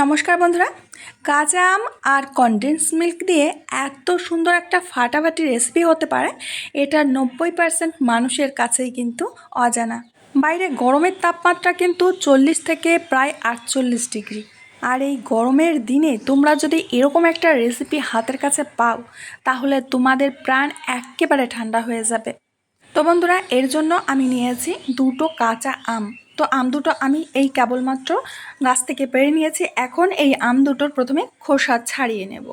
নমস্কার বন্ধুরা। কাঁচা আম আর কনডেন্স মিল্ক দিয়ে এত সুন্দর একটা ফাটাফাটি রেসিপি হতে পারে, এটা নব্বই পার্সেন্ট মানুষের কাছেই কিন্তু অজানা। বাইরে গরমের তাপমাত্রা কিন্তু চল্লিশ থেকে প্রায় আটচল্লিশ ডিগ্রি। আর এই গরমের দিনে তোমরা যদি এরকম একটা রেসিপি হাতের কাছে পাও, তাহলে তোমাদের প্রাণ একেবারে ঠান্ডা হয়ে যাবে। তো বন্ধুরা, এর জন্য আমি নিয়েছি দুটো কাঁচা আম। তো আম দুটো আমি এই কেবলমাত্র গাছ থেকে পেরে নিয়েছি। এখন এই আম দুটোর প্রথমে খোসা ছাড়িয়ে নেব।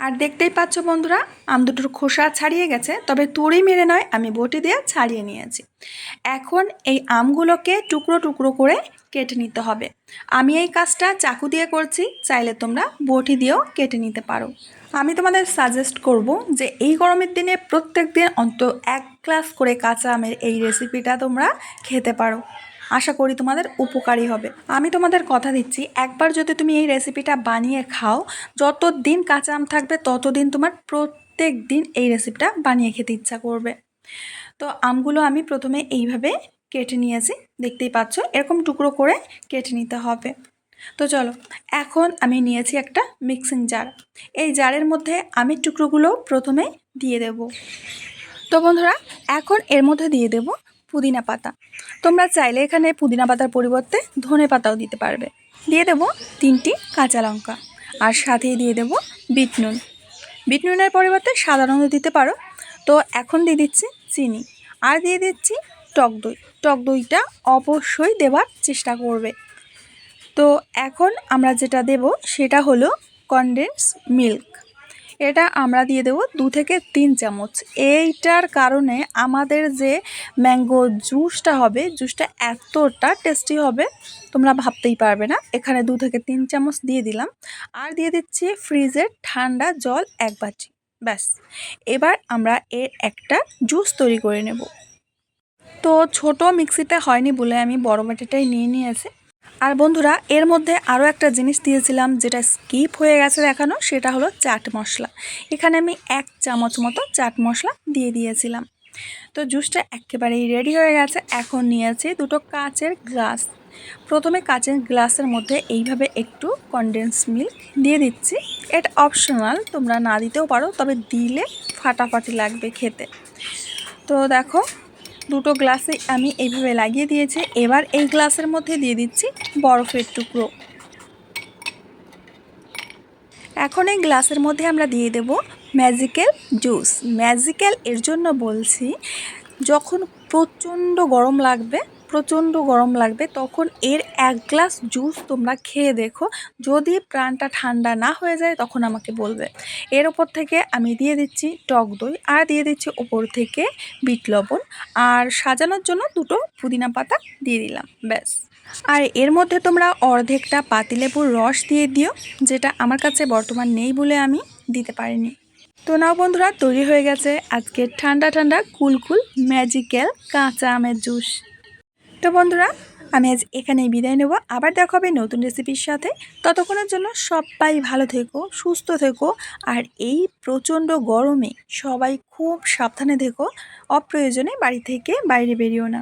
আর দেখতেই পাচ্ছ বন্ধুরা, আম দুটোর খোসা ছাড়িয়ে গেছে, তবে তুড়ি মেরে নয়, আমি বটি দিয়ে ছাড়িয়ে নিয়েছি। এখন এই আমগুলোকে টুকরো টুকরো করে কেটে নিতে হবে। আমি এই কাজটা চাকু দিয়ে করছি, চাইলে তোমরা বটি দিয়েও কেটে নিতে পারো। আমি তোমাদের সাজেস্ট করব যে এই গরমের দিনে প্রত্যেক দিন অন্ত এক গ্লাস করে কাঁচা আমের এই রেসিপিটা তোমরা খেতে পারো। আশা করি তোমাদের উপকারী হবে। আমি তোমাদের কথা দিচ্ছি, একবার যদি তুমি এই রেসিপিটা বানিয়ে খাও যত দিন কাঁচা আম থাকবে, ততদিন তোমার প্রত্যেক দিন এই রেসিপিটা বানিয়ে খেতে ইচ্ছা করবে। তো আমগুলো আমি প্রথমে এইভাবে কেটে নিয়েছি, দেখতেই পাচ্ছ? এরকম টুকরো করে কেটে নিতে হবে। তো চলো, এখন আমি নিয়েছি একটা মিক্সিং জার এই জারের মধ্যে আমি টুকরোগুলো প্রথমে দিয়ে দেব। তো বন্ধুরা, এখন এর মধ্যে দিয়ে দেব পুদিনা পাতা। তোমরা চাইলে এখানে পুদিনা পাতার পরিবর্তে ধনে পাতাও দিতে পারবে। দিয়ে দেব তিনটি কাঁচা লঙ্কা। আর সাথেই দিয়ে দেব বিট নুন। বিট নুনের পরিবর্তে সাধারণত দিতে পারো। তো এখন দিয়ে দিচ্ছি চিনি। আর দিয়ে দিচ্ছি টক দই। টক দইটা অবশ্যই দেওয়ার চেষ্টা করবে। তো এখন আমরা যেটা দেব সেটা হলো কনডেন্স মিল্ক এটা আমরা দিয়ে দেব দু থেকে তিন চামচ। এইটার কারণে আমাদের যে ম্যাঙ্গো জুসটা হবে, জুসটা এতটা টেস্টি হবে, তোমরা ভাবতেই পারবে না। এখানে দু থেকে তিন চামচ দিয়ে দিলাম। আর দিয়ে দিচ্ছি ফ্রিজের ঠান্ডা জল এক বাটি। ব্যাস। এবার আমরা এর একটা জুস তৈরি করে নেব। তো ছোট মিক্সিতে হয়নি বলে আমি বড় বাটিটাই নিয়ে নিয়েছি। আর বন্ধুরা, এর মধ্যে আরও একটা জিনিস দিয়েছিলাম যেটা স্কিপ হয়ে গেছে দেখানো, সেটা হলো চাট মশলা। এখানে আমি এক চামচ মতো চাট মশলা দিয়ে দিয়েছিলাম। তো জুসটা একেবারেই রেডি হয়ে গেছে। এখন নিয়েছি দুটো কাচের গ্লাস। প্রথমে কাচের গ্লাসের মধ্যে এইভাবে একটু কনডেন্স মিল্ক দিয়ে দিচ্ছি। এটা অপশনাল তোমরা না দিতেও পারো, তবে দিলে ফাটাফাটি লাগবে খেতে। তো দেখো দুটো গ্লাসে আমি এইভাবে লাগিয়ে দিয়েছি। এবার এই গ্লাসের মধ্যে দিয়ে দিচ্ছি বরফের টুকরো। এখন এই গ্লাসের মধ্যে আমরা দিয়ে দেব ম্যাজিক্যাল জুস। ম্যাজিক্যাল এর জন্য বলছি, যখন প্রচণ্ড গরম লাগবে প্রচণ্ড গরম লাগবে, তখন এর এক গ্লাস জুস তোমরা খেয়ে দেখো। যদি প্রাণটা ঠান্ডা না হয়ে যায়, তখন আমাকে বলবে। এর ওপর থেকে আমি দিয়ে দিচ্ছি টক দই আর দিয়ে দিচ্ছি ওপর থেকে বিট লবণ। আর সাজানোর জন্য দুটো পুদিনা পাতা দিয়ে দিলাম, ব্যাস। আর এর মধ্যে তোমরা অর্ধেকটা পাতিলেবুর রস দিয়ে দিও, যেটা আমার কাছে বর্তমান নেই বলে আমি দিতে পারিনি। তো নাও বন্ধুরা, তৈরি হয়ে গেছে আজকে ঠান্ডা ঠান্ডা কুলকুল ম্যাজিক্যাল কাঁচা আমের জুস। তো বন্ধুরা, আমি আজ এখানেই বিদায় নেব। আবার দেখা হবে নতুন রেসিপির সাথে। ততক্ষণের জন্য সবাই ভালো থেকো, সুস্থ থেকো, আর এই প্রচণ্ড গরমে সবাই খুব সাবধানে থেকো। অপ্রয়োজনে বাড়ি থেকে বাইরে বেরিয়েও না।